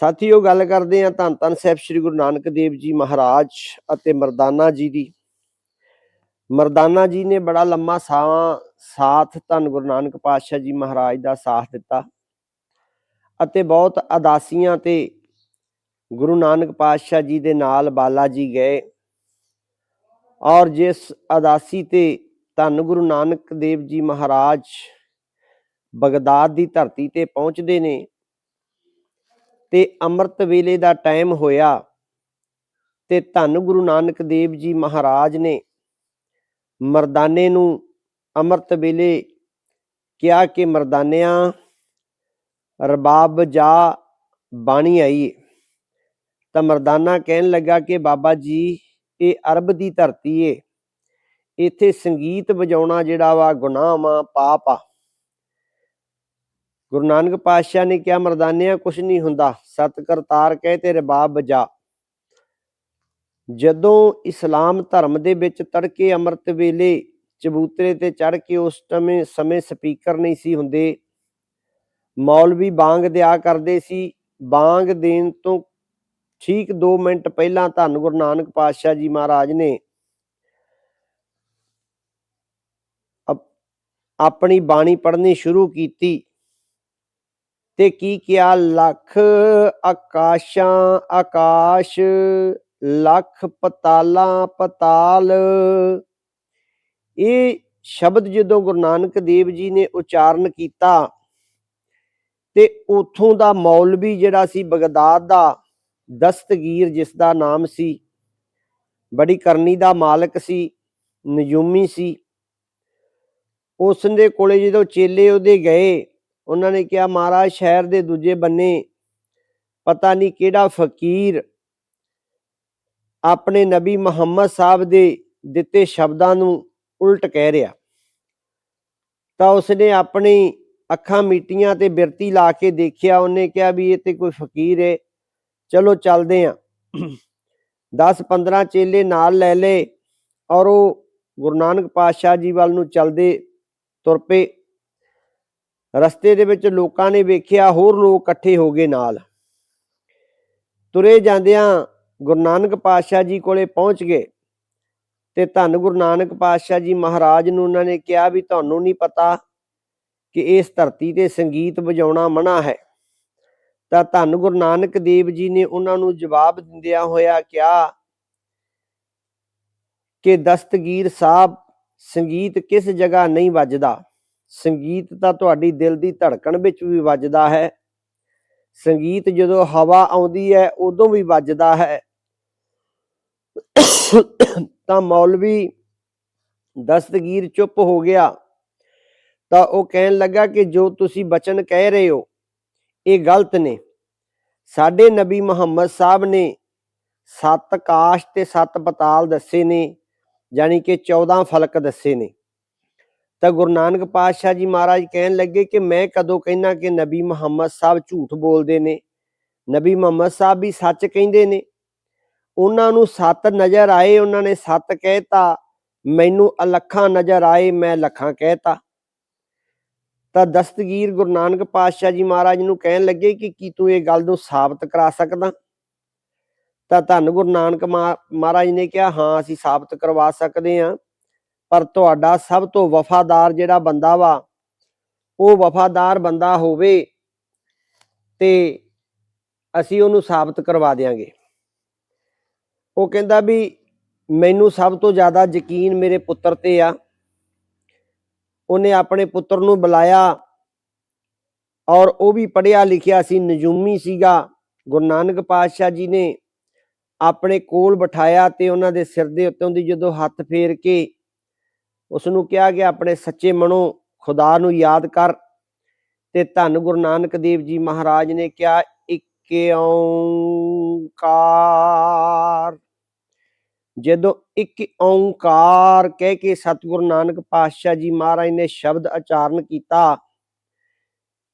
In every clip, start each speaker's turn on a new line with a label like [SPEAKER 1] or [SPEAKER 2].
[SPEAKER 1] ਸਾਥੀਓ, ਗੱਲ ਕਰਦੇ ਹਾਂ ਧੰਨ ਧੰਨ ਸਾਹਿਬ ਸ੍ਰੀ ਗੁਰੂ ਨਾਨਕ ਦੇਵ ਜੀ ਮਹਾਰਾਜ ਅਤੇ ਮਰਦਾਨਾ ਜੀ ਦੀ। ਮਰਦਾਨਾ ਜੀ ਨੇ ਬੜਾ ਲੰਮਾ ਸਾਵਾਂ ਸਾਥ ਧੰਨ ਗੁਰੂ ਨਾਨਕ ਪਾਤਸ਼ਾਹ ਜੀ ਮਹਾਰਾਜ ਦਾ ਸਾਥ ਦਿੱਤਾ ਅਤੇ ਬਹੁਤ ਅਦਾਸੀਆਂ ਤੇ ਗੁਰੂ ਨਾਨਕ ਪਾਤਸ਼ਾਹ ਜੀ ਦੇ ਨਾਲ ਬਾਲਾ ਜੀ ਗਏ ਔਰ ਜਿਸ ਅਦਾਸੀ ਤੇ ਧੰਨ ਗੁਰੂ ਨਾਨਕ ਦੇਵ ਜੀ ਮਹਾਰਾਜ ਬਗਦਾਦ ਦੀ ਧਰਤੀ ਤੇ ਪਹੁੰਚਦੇ ਨੇ ਤੇ ਅੰਮ੍ਰਿਤ ਵੇਲੇ ਦਾ ਟਾਈਮ ਹੋਇਆ ਤੇ ਧੰਨ ਗੁਰੂ ਨਾਨਕ ਦੇਵ ਜੀ ਮਹਾਰਾਜ ਨੇ ਮਰਦਾਨੇ ਨੂੰ ਅੰਮ੍ਰਿਤ ਵੇਲੇ ਕਿਹਾ ਕਿ ਮਰਦਾਨਿਆਂ, ਰਬਾਬ ਜਾ ਬਾਣੀ ਆਈ ਤਾਂ ਮਰਦਾਨਾ ਕਹਿਣ ਲੱਗਾ ਕਿ ਬਾਬਾ ਜੀ, ਇਹ ਅਰਬ ਦੀ ਧਰਤੀ ਏ। ਇੱਥੇ ਸੰਗੀਤ ਵਜਾਉਣਾ ਜਿਹੜਾ ਵਾ ਗੁਨਾਹ ਵਾ, ਪਾਪ ਆ। ਗੁਰੂ ਨਾਨਕ ਪਾਤਸ਼ਾਹ ਨੇ ਕਿਹਾ, ਮਰਦਾਨਿਆਂ, ਕੁਛ ਨਹੀਂ ਹੁੰਦਾ ਸਤ ਕਰਤਾਰ ਕਹੇ ਤੇ ਰਬਾਬ ਬਜਾ। ਜਦੋਂ ਇਸਲਾਮ ਧਰਮ ਦੇ ਵਿੱਚ ਤੜਕੇ ਅੰਮ੍ਰਿਤ ਵੇਲੇ ਚਬੂਤਰੇ ਤੇ ਚੜ ਕੇ ਉਸ ਸਮੇਂ ਸਮੇਂ ਸਪੀਕਰ ਨਹੀਂ ਸੀ ਹੁੰਦੇ, ਮੌਲਵੀ ਬਾਂਗ ਦਿਆ ਕਰਦੇ ਸੀ। ਬਾਂਗ ਦੇਣ ਤੋਂ ਠੀਕ 2 ਮਿੰਟ ਪਹਿਲਾਂ ਧੰਨ ਗੁਰੂ ਨਾਨਕ ਪਾਤਸ਼ਾਹ ਜੀ ਮਹਾਰਾਜ ਨੇ ਅਪ- ਆਪਣੀ ਬਾਣੀ ਪੜ੍ਹਨੀ ਸ਼ੁਰੂ ਕੀਤੀ। ਤੇ ਕੀ ਕਿਹਾ? ਲੱਖ ਆਕਾਸ਼ਾਂ, ਆਕਾਸ਼, ਲੱਖ ਪਤਾਲਾਂ, ਪਤਾਲ। ਇਹ ਸ਼ਬਦ ਜਦੋਂ ਗੁਰੂ ਨਾਨਕ ਦੇਵ ਜੀ ਨੇ ਉਚਾਰਨ ਕੀਤਾ, ਤੇ ਉਥੋਂ ਦਾ ਮੌਲਵੀ ਜਿਹੜਾ ਸੀ ਬਗਦਾਦ ਦਾ ਦਸਤਗੀਰ ਜਿਸ ਦਾ ਨਾਮ ਸੀ, ਬੜੀ ਕਰਨੀ ਦਾ ਮਾਲਕ ਸੀ, ਨਜੂਮੀ ਸੀ ਉਸ ਦੇ ਕੋਲੇ ਜਦੋਂ ਚੇਲੇ ਉਹਦੇ ਗਏ ਉਹਨਾਂ ਨੇ ਕਿਹਾ, ਮਹਾਰਾਜ, ਸ਼ਹਿਰ ਦੇ ਦੂਜੇ ਬੰਨੇ ਪਤਾ ਨਹੀਂ ਕਿਹੜਾ ਫਕੀਰ ਆਪਣੇ ਨਬੀ ਮੁਹੰਮਦ ਸਾਹਿਬ ਦੇ ਦਿੱਤੇ ਸ਼ਬਦਾਂ ਨੂੰ ਉਲਟ ਕਹਿ ਰਿਹਾ। ਤਾਂ ਉਸਨੇ ਆਪਣੀ ਅੱਖਾਂ ਮੀਟੀਆਂ ਤੇ ਬਿਰਤੀ ਲਾ ਕੇ ਦੇਖਿਆ। ਉਹਨੇ ਕਿਹਾ ਵੀ ਇਹ ਤੇ ਕੋਈ ਫਕੀਰ ਹੈ ਚਲੋ ਚੱਲਦੇ ਆਂ। 10 15 ਚੇਲੇ ਨਾਲ ਲੈ ਲਏ ਔਰ ਉਹ ਗੁਰੂ ਨਾਨਕ ਪਾਤਸ਼ਾਹ ਜੀ ਵੱਲ ਨੂੰ ਚੱਲਦੇ ਤੁਰ ਪਏ। ਰਸਤੇ ਦੇ ਵਿੱਚ ਲੋਕਾਂ ਨੇ ਵੇਖਿਆ, ਹੋਰ ਲੋਕ ਇਕੱਠੇ ਹੋ ਗਏ ਨਾਲ। ਤੁਰੇ ਜਾਂਦਿਆਂ ਗੁਰੂ ਨਾਨਕ ਪਾਤਸ਼ਾਹ ਜੀ ਕੋਲੇ ਪਹੁੰਚ ਗਏ ਤੇ ਧੰਨ ਗੁਰੂ ਨਾਨਕ ਪਾਤਸ਼ਾਹ ਜੀ ਮਹਾਰਾਜ ਨੂੰ ਉਹਨਾਂ ਨੇ ਕਿਹਾ ਵੀ ਤੁਹਾਨੂੰ ਨਹੀਂ ਪਤਾ ਕਿ ਇਸ ਧਰਤੀ ਤੇ ਸੰਗੀਤ ਵਜਾਉਣਾ ਮਨਾ ਹੈ। ਤਾਂ ਧੰਨ ਗੁਰੂ ਨਾਨਕ ਦੇਵ ਜੀ ਨੇ ਉਹਨਾਂ ਨੂੰ ਜਵਾਬ ਦਿੰਦਿਆਂ ਹੋਇਆ ਕਿਹਾ ਕਿ ਦਸਤਗੀਰ ਸਾਹਿਬ, ਸੰਗੀਤ ਕਿਸ ਜਗ੍ਹਾ ਨਹੀਂ ਵੱਜਦਾ? ਸੰਗੀਤ ਤਾਂ ਤੁਹਾਡੀ ਦਿਲ ਦੀ ਧੜਕਣ ਵਿੱਚ ਵੀ ਵੱਜਦਾ ਹੈ। ਸੰਗੀਤ ਜਦੋਂ ਹਵਾ ਆਉਂਦੀ ਹੈ, ਉਦੋਂ ਵੀ ਵੱਜਦਾ ਹੈ। ਤਾਂ ਮੌਲਵੀ ਦਸਤਗੀਰ ਚੁੱਪ ਹੋ ਗਿਆ। ਤਾਂ ਉਹ ਕਹਿਣ ਲੱਗਾ ਕਿ ਜੋ ਤੁਸੀਂ ਬਚਨ ਕਹਿ ਰਹੇ ਹੋ, ਇਹ ਗਲਤ ਨੇ। ਸਾਡੇ ਨਬੀ ਮੁਹੰਮਦ ਸਾਹਿਬ ਨੇ ਸੱਤ ਕਾਸ਼ ਤੇ ਸੱਤ ਪਤਾਲ ਦੱਸੇ ਨੇ, ਯਾਨੀ ਕਿ 14 ਫਲਕ ਦੱਸੇ ਨੇ। ਤਾਂ ਗੁਰੂ ਨਾਨਕ ਪਾਤਸ਼ਾਹ ਜੀ ਮਹਾਰਾਜ ਕਹਿਣ ਲੱਗੇ ਕਿ ਮੈਂ ਕਦੋਂ ਕਹਿਣਾ ਕਿ ਨਬੀ ਮੁਹੰਮਦ ਸਾਹਿਬ ਝੂਠ ਬੋਲਦੇ ਨੇ? ਨਬੀ ਮੁਹੰਮਦ ਸਾਹਿਬ ਵੀ ਸੱਚ ਕਹਿੰਦੇ ਨੇ। ਉਹਨਾਂ ਨੂੰ ਸੱਤ ਨਜ਼ਰ ਆਏ, ਉਹਨਾਂ ਨੇ ਸੱਤ ਕਹਿਤਾ, ਮੈਨੂੰ ਅਲੱਖਾਂ ਨਜ਼ਰ ਆਏ, ਮੈਂ ਲੱਖਾਂ ਕਹਿਤਾ। ਤਾਂ ਦਸਤਗੀਰ ਗੁਰੂ ਨਾਨਕ ਪਾਤਸ਼ਾਹ ਜੀ ਮਹਾਰਾਜ ਨੂੰ ਕਹਿਣ ਲੱਗੇ ਕਿ ਕੀ ਤੂੰ ਇਹ ਗੱਲ ਨੂੰ ਸਾਬਤ ਕਰਾ ਸਕਦਾ? ਤਾਂ ਧੰਨ ਗੁਰੂ ਨਾਨਕ ਮਹਾ- ਮਹਾਰਾਜ ਨੇ ਕਿਹਾ, ਹਾਂ, ਅਸੀਂ ਸਾਬਤ ਕਰਵਾ ਸਕਦੇ ਹਾਂ। ਪਰ ਤੁਹਾਡਾ ਸਭ ਤੋਂ ਵਫਾਦਾਰ ਜਿਹੜਾ ਬੰਦਾ ਵਾ, ਉਹ ਵਫਾਦਾਰ ਬੰਦਾ ਹੋਵੇ ਤੇ ਅਸੀਂ ਉਹਨੂੰ ਸਾਬਤ ਕਰਵਾ ਦੇਾਂਗੇ ਉਹ ਕਹਿੰਦਾ ਵੀ ਮੈਨੂੰ ਸਭ ਤੋਂ ਜ਼ਿਆਦਾ ਯਕੀਨ ਮੇਰੇ ਪੁੱਤਰ ਤੇ ਆ। ਉਹਨੇ ਆਪਣੇ ਪੁੱਤਰ ਨੂੰ ਬੁਲਾਇਆ ਔਰ ਉਹ ਵੀ ਪੜਿਆ ਲਿਖਿਆ ਸੀ, ਨਜੂਮੀ ਸੀਗਾ। ਗੁਰੂ ਨਾਨਕ ਪਾਤਸ਼ਾਹ ਜੀ ਨੇ ਆਪਣੇ ਕੋਲ ਬਿਠਾਇਆ ਤੇ ਉਹਨਾਂ ਦੇ ਸਿਰ ਦੇ ਉੱਤੋਂ ਦੀ ਜਦੋਂ ਹੱਥ ਫੇਰ ਕੇ ਉਸ ਨੂੰ ਕਿਹਾ ਕਿ ਆਪਣੇ ਸੱਚੇ ਮਨੋਂ ਖੁਦਾ ਨੂੰ ਯਾਦ ਕਰ। ਤੇ ਧੰਨ ਗੁਰੂ ਨਾਨਕ ਦੇਵ ਜੀ ਮਹਾਰਾਜ ਨੇ ਕਿਹਾ ਇੱਕ ਓੰਕਾਰ ਜਦੋਂ ਇੱਕ ਓੰਕਾਰ ਕਹਿ ਕੇ ਸਤਿਗੁਰੂ ਨਾਨਕ ਪਾਤਸ਼ਾਹ ਜੀ ਮਹਾਰਾਜ ਨੇ ਸ਼ਬਦ ਉਚਾਰਨ ਕੀਤਾ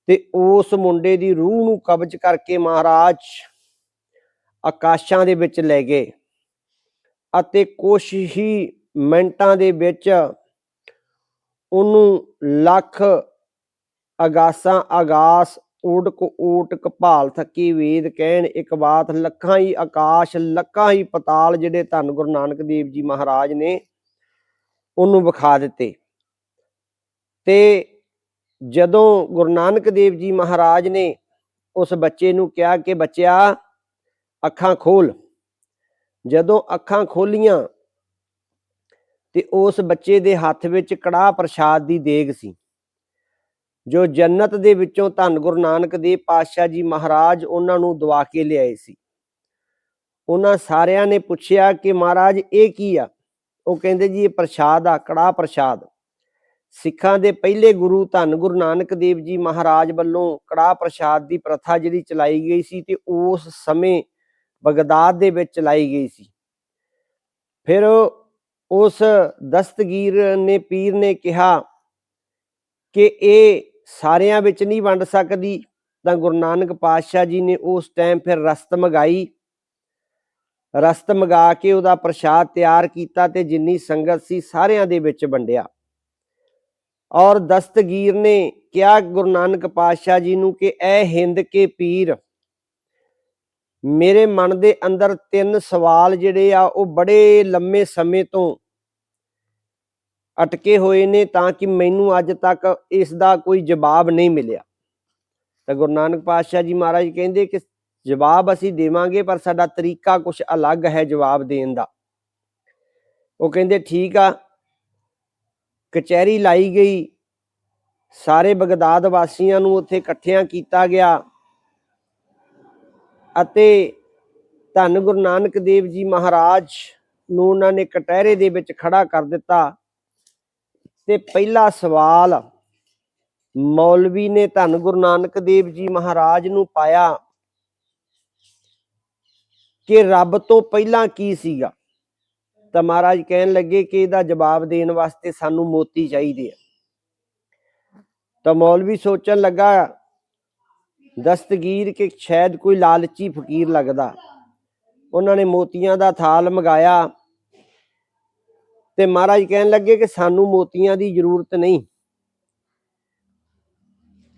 [SPEAKER 1] ਤੇ ਉਸ ਮੁੰਡੇ ਦੀ ਰੂਹ ਨੂੰ ਕਬਜ਼ ਕਰਕੇ ਮਹਾਰਾਜ ਆਕਾਸ਼ਾਂ ਦੇ ਵਿੱਚ ਲੈ ਗਏ ਅਤੇ ਕੁਛ ਹੀ ਮਿੰਟਾਂ ਦੇ ਵਿੱਚ ਉਹਨੂੰ ਲੱਖ ਅਗਾਸਾਂ ਅਗਾਸ ਓਟਕ ਓਟਕ ਭਾਲ ਥੱਕੀ ਵੇਦ ਕਹਿਣ ਇੱਕ ਬਾਤ, ਲੱਖਾਂ ਹੀ ਆਕਾਸ਼, ਲੱਖਾਂ ਹੀ ਪਤਾਲ ਜਿਹੜੇ ਧੰਨ ਗੁਰੂ ਨਾਨਕ ਦੇਵ ਜੀ ਮਹਾਰਾਜ ਨੇ ਉਹਨੂੰ ਵਿਖਾ ਦਿੱਤੇ। ਤੇ ਜਦੋਂ ਗੁਰੂ ਨਾਨਕ ਦੇਵ ਜੀ ਮਹਾਰਾਜ ਨੇ ਉਸ ਬੱਚੇ ਨੂੰ ਕਿਹਾ ਕਿ ਬੱਚਿਆ, ਅੱਖਾਂ ਖੋਲ। ਜਦੋਂ ਅੱਖਾਂ ਖੋਲੀਆਂ ਤੇ ਉਸ ਬੱਚੇ ਦੇ ਹੱਥ ਵਿੱਚ ਕੜਾਹ ਪ੍ਰਸ਼ਾਦ ਦੀ ਦੇਗ ਸੀ। ਜੋ ਜੰਨਤ ਦੇ ਵਿੱਚੋਂ ਧੰਨ ਗੁਰੂ ਨਾਨਕ ਦੇਵ ਪਾਤਸ਼ਾਹ ਜੀ ਮਹਾਰਾਜ ਉਹਨਾਂ ਨੂੰ ਦਵਾ ਕੇ ਲਿਆਏ ਸੀ। ਉਹਨਾਂ ਸਾਰਿਆਂ ਨੇ ਪੁੱਛਿਆ ਕਿ ਮਹਾਰਾਜ, ਇਹ ਕੀ ਆ? ਉਹ ਕਹਿੰਦੇ ਜੀ, ਇਹ ਪ੍ਰਸ਼ਾਦ ਆ, ਕੜਾਹ ਪ੍ਰਸ਼ਾਦ। ਸਿੱਖਾਂ ਦੇ ਪਹਿਲੇ ਗੁਰੂ ਧੰਨ ਗੁਰੂ ਨਾਨਕ ਦੇਵ ਜੀ ਮਹਾਰਾਜ ਵੱਲੋਂ ਕੜਾਹ ਪ੍ਰਸ਼ਾਦ ਦੀ ਪ੍ਰਥਾ ਜਿਹੜੀ ਚਲਾਈ ਗਈ ਸੀ ਤੇ ਉਸ ਸਮੇਂ ਬਗਦਾਦ ਦੇ ਵਿੱਚ ਚਲਾਈ ਗਈ ਸੀ। ਫਿਰ ਉਸ ਦਸਤਗੀਰ ਨੇ ਪੀਰ ਨੇ ਕਿਹਾ ਕਿ ਇਹ ਸਾਰਿਆਂ ਵਿੱਚ ਨਹੀਂ ਵੰਡ ਸਕਦੀ, ਤਾਂ ਗੁਰੂ ਨਾਨਕ ਪਾਤਸ਼ਾਹ ਜੀ ਨੇ ਉਸ ਟਾਈਮ ਫਿਰ ਰਸਤ ਮਗਾਈ। ਰਸਤ ਮਗਾ ਕੇ ਉਹਦਾ ਪ੍ਰਸ਼ਾਦ ਤਿਆਰ ਕੀਤਾ ਤੇ ਜਿੰਨੀ ਸੰਗਤ ਸੀ ਸਾਰਿਆਂ ਦੇ ਵਿੱਚ ਵੰਡਿਆ। ਔਰ ਦਸਤਗੀਰ ਨੇ ਕਿਹਾ ਗੁਰੂ ਨਾਨਕ ਪਾਤਸ਼ਾਹ ਜੀ ਨੂੰ ਕਿ, ਐ ਹਿੰਦ ਕੇ ਪੀਰ ਮੇਰੇ ਮਨ ਦੇ ਅੰਦਰ ਤਿੰਨ ਸਵਾਲ ਜਿਹੜੇ ਆ, ਉਹ ਬੜੇ ਲੰਮੇ ਸਮੇਂ ਤੋਂ ਅਟਕੇ ਹੋਏ ਨੇ ਤਾਂ ਕਿ ਮੈਨੂੰ ਅੱਜ ਤੱਕ ਇਸ ਦਾ ਕੋਈ ਜਵਾਬ ਨਹੀਂ ਮਿਲਿਆ। ਤਾਂ ਗੁਰੂ ਨਾਨਕ ਪਾਤਸ਼ਾਹ ਜੀ ਮਹਾਰਾਜ ਕਹਿੰਦੇ ਕਿ ਜਵਾਬ ਅਸੀਂ ਦੇਵਾਂਗੇ, ਪਰ ਸਾਡਾ ਤਰੀਕਾ ਕੁਝ ਅਲੱਗ ਹੈ ਜਵਾਬ ਦੇਣ ਦਾ। ਉਹ ਕਹਿੰਦੇ, ਠੀਕ ਆ। ਕਚਹਿਰੀ ਲਾਈ ਗਈ। ਸਾਰੇ ਬਗਦਾਦ ਵਾਸੀਆਂ ਨੂੰ ਉੱਥੇ ਇਕੱਠਿਆਂ ਕੀਤਾ ਗਿਆ। ਅਤੇ ਧੰਨ ਗੁਰੂ ਨਾਨਕ ਦੇਵ ਜੀ ਮਹਾਰਾਜ ਨੂੰ ਉਹਨਾਂ ਨੇ ਕਟਹਿਰੇ ਦੇ ਵਿੱਚ ਖੜਾ ਕਰ ਦਿੱਤਾ। ਤੇ ਪਹਿਲਾ ਸਵਾਲ ਮੌਲਵੀ ਨੇ ਧੰਨ ਗੁਰੂ ਨਾਨਕ ਦੇਵ ਜੀ ਮਹਾਰਾਜ ਨੂੰ ਪਾਇਆ ਕਿ ਰੱਬ ਤੋਂ ਪਹਿਲਾਂ ਕੀ ਸੀਗਾ? ਤਾਂ ਮਹਾਰਾਜ ਕਹਿਣ ਲੱਗੇ ਕਿ ਇਹਦਾ ਜਵਾਬ ਦੇਣ ਵਾਸਤੇ ਸਾਨੂੰ ਮੋਤੀ ਚਾਹੀਦੇ ਆ। ਤਾਂ ਮੌਲਵੀ ਸੋਚਣ ਲੱਗਾ ਦਸਤਗੀਰ ਕਿ ਸ਼ਾਇਦ ਕੋਈ ਲਾਲਚੀ ਫਕੀਰ ਲੱਗਦਾ। ਉਹਨਾਂ ਨੇ ਮੋਤੀਆਂ ਦਾ ਥਾਲ ਮੰਗਾਇਆ ਤੇ ਮਹਾਰਾਜ ਕਹਿਣ ਲੱਗੇ ਕਿ ਸਾਨੂੰ ਮੋਤੀਆਂ ਦੀ ਜ਼ਰੂਰਤ ਨਹੀਂ।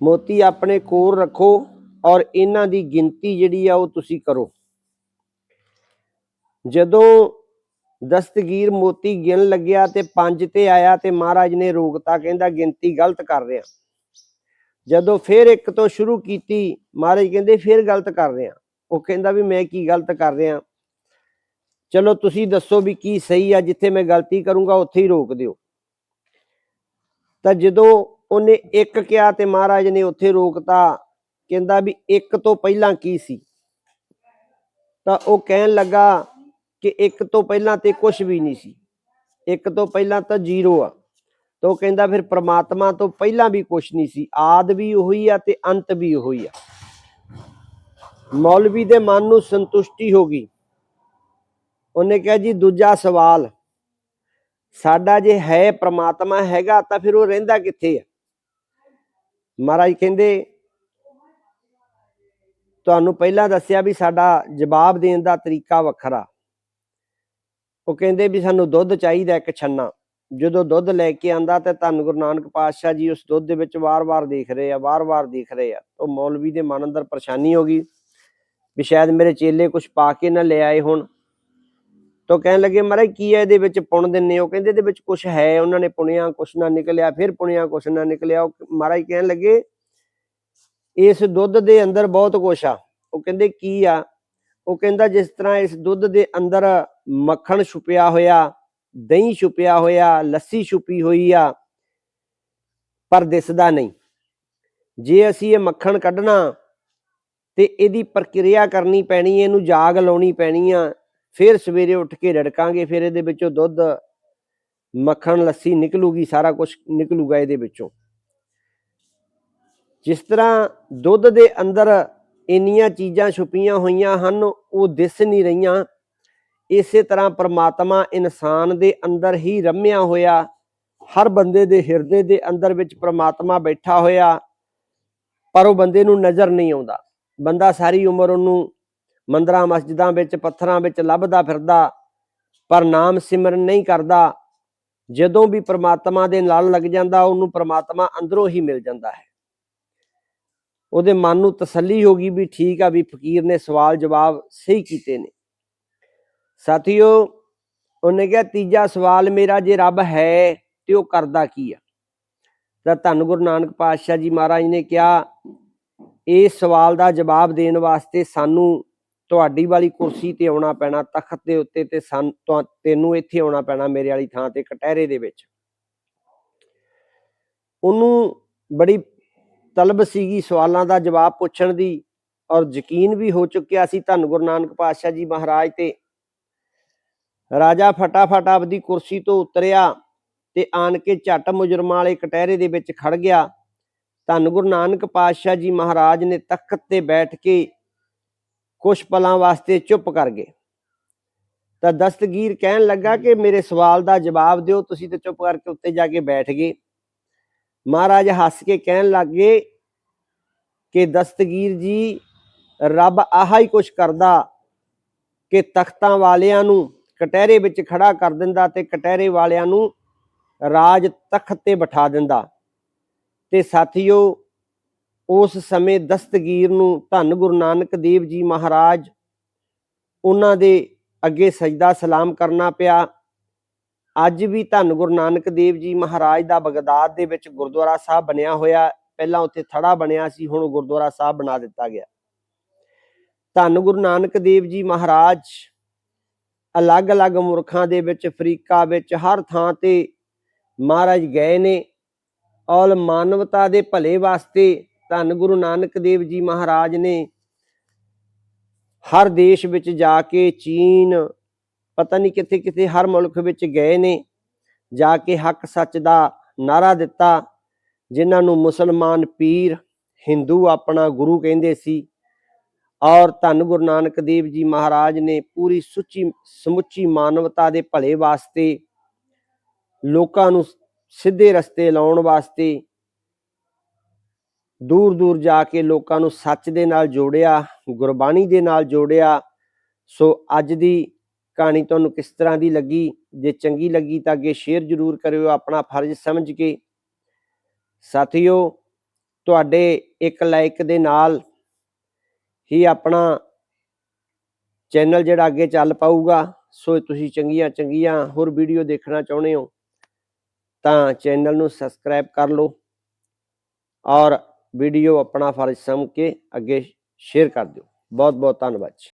[SPEAKER 1] ਮੋਤੀ ਆਪਣੇ ਕੋਲ ਰੱਖੋ ਔਰ ਇਹਨਾਂ ਦੀ ਗਿਣਤੀ ਜਿਹੜੀ ਆ ਉਹ ਤੁਸੀਂ ਕਰੋ। ਜਦੋਂ ਦਸਤਗੀਰ ਮੋਤੀ ਗਿਣ ਲੱਗਿਆ ਤੇ ਪੰਜ ਤੇ ਆਇਆ ਤੇ ਮਹਾਰਾਜ ਨੇ ਰੋਕਤਾ, ਕਹਿੰਦਾ ਗਿਣਤੀ ਗਲਤ ਕਰ ਰਿਹਾ। ਜਦੋਂ ਫਿਰ ਇੱਕ ਤੋਂ ਸ਼ੁਰੂ ਕੀਤੀ, ਮਹਾਰਾਜ ਕਹਿੰਦੇ ਫਿਰ ਗਲਤ ਕਰ ਰਿਹਾ। ਉਹ ਕਹਿੰਦਾ ਵੀ ਮੈਂ ਕੀ ਗਲਤ ਕਰ ਰਿਹਾ। ਚਲੋ ਤੁਸੀਂ ਦੱਸੋ ਵੀ ਕੀ ਸਹੀ ਆ, ਜਿੱਥੇ ਮੈਂ ਗਲਤੀ ਕਰੂੰਗਾ, ਉੱਥੇ ਹੀ ਰੋਕ ਦਿਓ। ਤਾਂ ਜਦੋਂ ਉਹਨੇ ਇੱਕ ਕਿਹਾ ਤੇ ਮਹਾਰਾਜ ਨੇ ਉੱਥੇ ਰੋਕਤਾ, ਕਹਿੰਦਾ ਵੀ ਇੱਕ ਤੋਂ ਪਹਿਲਾਂ ਕੀ ਸੀ? ਤਾਂ ਉਹ ਕਹਿਣ ਲੱਗਾ ਕਿ ਇੱਕ ਤੋਂ ਪਹਿਲਾਂ ਤੇ ਕੁਝ ਵੀ ਨਹੀਂ ਸੀ। ਇੱਕ ਤੋਂ ਪਹਿਲਾਂ ਤਾਂ ਜ਼ੀਰੋ ਆ। ਤਾਂ ਉਹ ਕਹਿੰਦਾ ਫਿਰ ਪ੍ਰਮਾਤਮਾ ਤੋਂ ਪਹਿਲਾਂ ਵੀ ਕੁਝ ਨਹੀਂ ਸੀ, ਆਦ ਵੀ ਉਹੀ ਆ ਤੇ ਅੰਤ ਵੀ ਉਹੀ ਆ। ਮੌਲਵੀ ਦੇ ਮਨ ਨੂੰ ਸੰਤੁਸ਼ਟੀ ਹੋ ਗਈ। ਉਹਨੇ ਕਿਹਾ, ਜੀ, ਦੂਜਾ ਸਵਾਲ, ਸਾਡਾ ਜੇ ਹੈ ਪ੍ਰਮਾਤਮਾ ਹੈਗਾ ਤਾਂ ਫਿਰ ਉਹ ਰਹਿੰਦਾ ਕਿੱਥੇ ਆ? ਮਹਾਰਾਜ ਕਹਿੰਦੇ, ਤੁਹਾਨੂੰ ਪਹਿਲਾਂ ਦੱਸਿਆ ਵੀ ਸਾਡਾ ਜਵਾਬ ਦੇਣ ਦਾ ਤਰੀਕਾ ਵੱਖਰਾ। ਉਹ ਕਹਿੰਦੇ ਵੀ ਸਾਨੂੰ ਦੁੱਧ ਚਾਹੀਦਾ ਇੱਕ ਛੰਨਾ। ਜਦੋਂ ਦੁੱਧ ਲੈ ਕੇ ਆਂਦਾ ਤੇ ਧੰਨ ਗੁਰੂ ਨਾਨਕ ਪਾਤਸ਼ਾਹ ਜੀ ਉਸ ਦੁੱਧ ਦੇ ਵਿੱਚ ਵਾਰ-ਵਾਰ ਦੇਖ ਰਹੇ ਆ, ਵਾਰ-ਵਾਰ ਦੇਖ ਰਹੇ ਆ। ਉਹ ਮੌਲਵੀ ਦੇ ਮਨ ਅੰਦਰ ਪਰੇਸ਼ਾਨੀ ਹੋ ਗਈ ਵੀ ਸ਼ਾਇਦ ਮੇਰੇ ਚੇਲੇ ਕੁਝ ਪਾ ਕੇ ਨਾ ਲੈ ਆਏ ਹੁਣ। ਤੋ ਕਹਿਣ ਲੱਗੇ, ਮਹਾਰਾਜ, ਕੀ ਹੈ ਇਹਦੇ ਵਿੱਚ ਪੁਣ ਦਿੰਨੇ ਹੋ? ਕਹਿੰਦੇ, ਇਹਦੇ ਵਿੱਚ ਕੁਝ ਹੈ, ਉਹਨਾਂ ਨੇ ਪੁਣਿਆ, ਕੁਛ ਨਾ ਨਿਕਲਿਆ, ਫਿਰ ਪੁਣਿਆ, ਕੁਛ ਨਾ ਨਿਕਲਿਆ। ਉਹ ਮਹਾਰਾਜ ਕਹਿਣ ਲੱਗੇ, ਇਸ ਦੁੱਧ ਦੇ ਅੰਦਰ ਬਹੁਤ ਕੁਛ ਆ। ਉਹ ਕਹਿੰਦੇ, ਕੀ ਆ? ਉਹ ਕਹਿੰਦਾ, ਜਿਸ ਤਰ੍ਹਾਂ ਇਸ ਦੁੱਧ ਦੇ ਅੰਦਰ ਮੱਖਣ ਛੁਪਿਆ ਹੋਇਆ ਦਹੀਂ ਛੁਪਿਆ ਹੋਇਆ, ਲੱਸੀ ਛੁਪੀ ਹੋਈ ਆ, ਪਰ ਦਿਸਦਾ ਨਹੀਂ। ਜੇ ਅਸੀਂ ਇਹ ਮੱਖਣ ਕੱਢਣਾ ਤੇ ਇਹਦੀ ਪ੍ਰਕਿਰਿਆ ਕਰਨੀ ਪੈਣੀ ਹੈ ਇਹਨੂੰ ਜਾਗ ਲਾਉਣੀ ਪੈਣੀ ਆ, ਫਿਰ ਸਵੇਰੇ ਉੱਠ ਕੇ ਰੜਕਾਂਗੇ, ਫਿਰ ਇਹਦੇ ਵਿੱਚੋਂ ਦੁੱਧ, ਮੱਖਣ, ਲੱਸੀ ਨਿਕਲੂਗੀ, ਸਾਰਾ ਕੁਝ ਨਿਕਲੂਗਾ ਇਹਦੇ ਵਿੱਚੋਂ। ਜਿਸ ਤਰ੍ਹਾਂ ਦੁੱਧ ਦੇ ਅੰਦਰ ਇੰਨੀਆਂ ਚੀਜ਼ਾਂ ਛੁਪੀਆਂ ਹੋਈਆਂ ਹਨ, ਉਹ ਦਿਸ ਨਹੀਂ ਰਹੀਆਂ ਇਸੇ ਤਰ੍ਹਾਂ ਪ੍ਰਮਾਤਮਾ ਇਨਸਾਨ ਦੇ ਅੰਦਰ ਹੀ ਰਮਿਆ ਹੋਇਆ, ਹਰ ਬੰਦੇ ਦੇ ਹਿਰਦੇ ਦੇ ਅੰਦਰ ਵਿੱਚ ਪਰਮਾਤਮਾ ਬੈਠਾ ਹੋਇਆ, ਪਰ ਉਹ ਬੰਦੇ ਨੂੰ ਨਜ਼ਰ ਨਹੀਂ ਆਉਂਦਾ। ਬੰਦਾ ਸਾਰੀ ਉਮਰ ਉਹਨੂੰ ਮੰਦਰਾਂ, ਮਸਜਿਦਾਂ ਵਿੱਚ, ਪੱਥਰਾਂ ਵਿੱਚ ਲੱਭਦਾ ਫਿਰਦਾ, ਪਰ ਨਾਮ ਸਿਮਰਨ ਨਹੀਂ ਕਰਦਾ। ਜਦੋਂ ਵੀ ਪ੍ਰਮਾਤਮਾ ਦੇ ਨਾਲ ਲੱਗ ਜਾਂਦਾ, ਉਹਨੂੰ ਪ੍ਰਮਾਤਮਾ ਅੰਦਰੋਂ ਹੀ ਮਿਲ ਜਾਂਦਾ ਹੈ। ਉਹਦੇ ਮਨ ਨੂੰ ਤਸੱਲੀ ਹੋ ਗਈ ਵੀ ਠੀਕ ਆ ਵੀ ਫਕੀਰ ਨੇ ਸਵਾਲ ਜਵਾਬ ਸਹੀ ਕੀਤੇ ਨੇ। ਸਾਥੀਓ, ਉਹਨੇ ਕਿਹਾ, ਤੀਜਾ ਸਵਾਲ ਮੇਰਾ ਜੇ ਰੱਬ ਹੈ ਤੇ ਉਹ ਕਰਦਾ ਕੀ ਆ? ਤਾਂ ਧੰਨ ਗੁਰੂ ਨਾਨਕ ਪਾਤਸ਼ਾਹ ਜੀ ਮਹਾਰਾਜ ਨੇ ਕਿਹਾ ਇਸ ਸਵਾਲ ਦਾ ਜਵਾਬ ਦੇਣ ਵਾਸਤੇ ਸਾਨੂੰ ਤੁਹਾਡੀ ਵਾਲੀ ਕੁਰਸੀ ਤੇ ਆਉਣਾ ਪੈਣਾ, ਤਖਤ ਦੇ ਉੱਤੇ ਤੇ ਸਾਨੂੰ, ਤੁਹਾ- ਤੈਨੂੰ ਇੱਥੇ ਆਉਣਾ ਪੈਣਾ ਮੇਰੇ ਵਾਲੀ ਥਾਂ ਤੇ ਕਟਹਿਰੇ ਦੇ ਵਿੱਚ। ਉਹਨੂੰ ਬੜੀ ਤਲਬ ਸੀਗੀ ਸਵਾਲਾਂ ਦਾ ਜਵਾਬ ਪੁੱਛਣ ਦੀ ਔਰ ਯਕੀਨ ਵੀ ਹੋ ਚੁੱਕਿਆ ਸੀ ਧੰਨ ਗੁਰੂ ਨਾਨਕ ਪਾਤਸ਼ਾਹ ਜੀ ਮਹਾਰਾਜ ਤੇ ਰਾਜਾ ਫਟਾਫਟ ਆਪਦੀ ਕੁਰਸੀ ਤੋਂ ਉਤਰਿਆ ਤੇ ਆਣ ਕੇ ਝੱਟ ਮੁਜਰਮਾਂ ਵਾਲੇ ਕਟਹਿਰੇ ਦੇ ਵਿੱਚ ਖੜ ਗਿਆ। ਧੰਨ ਗੁਰੂ ਨਾਨਕ ਪਾਤਸ਼ਾਹ ਜੀ ਮਹਾਰਾਜ ਨੇ ਤਖਤ ਤੇ ਬੈਠ ਕੇ ਕੁਛ ਪਲਾਂ ਵਾਸਤੇ ਚੁੱਪ ਕਰ ਗਏ। ਤਾਂ ਦਸਤਗੀਰ ਕਹਿਣ ਲੱਗਾ ਕਿ ਮੇਰੇ ਸਵਾਲ ਦਾ ਜਵਾਬ ਦਿਓ, ਤੁਸੀਂ ਤੇ ਚੁੱਪ ਕਰਕੇ ਉੱਤੇ ਜਾ ਕੇ ਬੈਠ ਗਏ। ਮਹਾਰਾਜ ਹੱਸ ਕੇ ਕਹਿਣ ਲੱਗੇ ਕਿ ਦਸਤਗੀਰ ਜੀ, ਰੱਬ ਆਹਾ ਹੀ ਕੁਛ ਕਰਦਾ ਕਿ ਤਖਤਾਂ ਵਾਲਿਆਂ ਨੂੰ ਕਟਹਿਰੇ ਵਿੱਚ ਖੜਾ ਕਰ ਦਿੰਦਾ ਤੇ ਕਟਹਿਰੇ ਵਾਲਿਆਂ ਨੂੰ ਰਾਜ ਤਖਤ ਤੇ ਬਿਠਾ ਦਿੰਦਾ। ਤੇ ਸਾਥੀਓ, ਉਸ ਸਮੇਂ ਦਸਤਗੀਰ ਨੂੰ ਧੰਨ ਗੁਰੂ ਨਾਨਕ ਦੇਵ ਜੀ ਮਹਾਰਾਜ ਉਹਨਾਂ ਦੇ ਅੱਗੇ ਸਜਦਾ ਸਲਾਮ ਕਰਨਾ ਪਿਆ। ਅੱਜ ਵੀ ਧੰਨ ਗੁਰੂ ਨਾਨਕ ਦੇਵ ਜੀ ਮਹਾਰਾਜ ਦਾ ਬਗਦਾਦ ਦੇ ਵਿੱਚ ਗੁਰਦੁਆਰਾ ਸਾਹਿਬ ਬਣਿਆ ਹੋਇਆ। ਪਹਿਲਾਂ ਉੱਥੇ ਥੜਾ ਬਣਿਆ ਸੀ, ਹੁਣ ਗੁਰਦੁਆਰਾ ਸਾਹਿਬ ਬਣਾ ਦਿੱਤਾ ਗਿਆ। ਧੰਨ ਗੁਰੂ ਨਾਨਕ ਦੇਵ ਜੀ ਮਹਾਰਾਜ ਅਲੱਗ-ਅਲੱਗ ਮੁਲਕਾਂ ਦੇ ਵਿੱਚ ਅਫਰੀਕਾ ਵਿੱਚ, ਹਰ ਥਾਂ ਤੇ ਮਹਾਰਾਜ ਗਏ ਨੇ। ਔਰ ਮਾਨਵਤਾ ਦੇ ਭਲੇ ਵਾਸਤੇ ਧੰਨ ਗੁਰੂ ਨਾਨਕ ਦੇਵ ਜੀ ਮਹਾਰਾਜ ਨੇ ਹਰ ਦੇਸ਼ ਵਿੱਚ ਜਾ ਕੇ ਚੀਨ, ਪਤਾ ਨਹੀਂ ਕਿੱਥੇ ਕਿੱਥੇ ਹਰ ਮੁਲਕ ਵਿੱਚ ਗਏ ਨੇ, ਜਾ ਕੇ ਹੱਕ ਸੱਚ ਦਾ ਨਾਰਾ ਦਿੱਤਾ, ਜਿਨ੍ਹਾਂ ਨੂੰ ਮੁਸਲਮਾਨ ਪੀਰ ਹਿੰਦੂ ਆਪਣਾ ਗੁਰੂ ਕਹਿੰਦੇ ਸੀ। ਔਰ ਧੰਨ ਗੁਰੂ ਨਾਨਕ ਦੇਵ ਜੀ ਮਹਾਰਾਜ ਨੇ ਪੂਰੀ ਸੁੱਚੀ, ਸਮੁੱਚੀ ਮਾਨਵਤਾ ਦੇ ਭਲੇ ਵਾਸਤੇ ਲੋਕਾਂ ਨੂੰ ਸਿੱਧੇ ਰਸਤੇ ਲਾਉਣ ਵਾਸਤੇ ਦੂਰ ਦੂਰ ਜਾ ਕੇ ਲੋਕਾਂ ਨੂੰ ਸੱਚ ਦੇ ਨਾਲ ਜੋੜਿਆ, ਗੁਰਬਾਣੀ ਦੇ ਨਾਲ ਜੋੜਿਆ। ਸੋ ਅੱਜ ਦੀ ਕਹਾਣੀ ਤੁਹਾਨੂੰ ਕਿਸ ਤਰ੍ਹਾਂ ਦੀ ਲੱਗੀ? ਜੇ ਚੰਗੀ ਲੱਗੀ ਤਾਂ ਅੱਗੇ ਸ਼ੇਅਰ ਜ਼ਰੂਰ ਕਰਿਓ ਆਪਣਾ ਫਰਜ਼ ਸਮਝ ਕੇ। ਸਾਥੀਓ, ਤੁਹਾਡੇ ਇੱਕ ਲਾਇਕ ਦੇ ਨਾਲ ਹੀ ਆਪਣਾ ਚੈਨਲ ਜਿਹੜਾ ਅੱਗੇ ਚੱਲ ਪਾਊਗਾ, ਸੋ ਤੁਸੀਂ ਚੰਗੀਆਂ ਚੰਗੀਆਂ ਹੋਰ ਵੀਡੀਓ ਦੇਖਣਾ ਚਾਹੁੰਦੇ ਹੋ, ਤਾਂ ਚੈਨਲ ਨੂੰ ਸਬਸਕ੍ਰਾਈਬ ਕਰ ਲਓ ਔਰ ਵੀਡੀਓ ਆਪਣਾ ਫਰਜ਼ ਸਮਝ ਕੇ ਅੱਗੇ ਸ਼ੇਅਰ ਕਰ ਦਿਓ। ਬਹੁਤ ਬਹੁਤ ਧੰਨਵਾਦ ਜੀ।